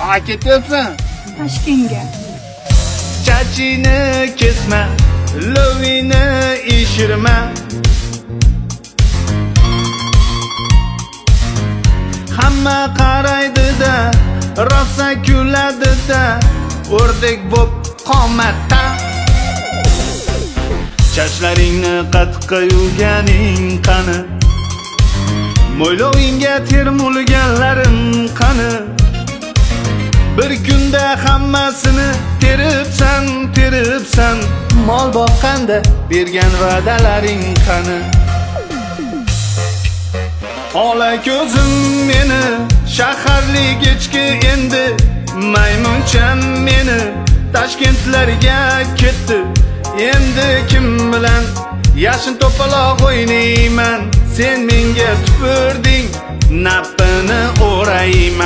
Qayerga ketyapsan? Toshkentga. chachini kesma lovini ishirma hamma qaraydida rosa kuladida o'rdek bo'p qomatda Chachlaringni qattiqqa yuvganing qani Mo'ylovingga termulganlarim Bir kunda hammasini teribsan, teribsan Mol boqqanda bergan va'dalaring qani Ola ko'zim meni shaharlik echki endi Maymuncham meni Toshkentlarga ketdi Endi kim bilan yashin to'paloq o'ynayman Sen menga tupirding Napini o'rayman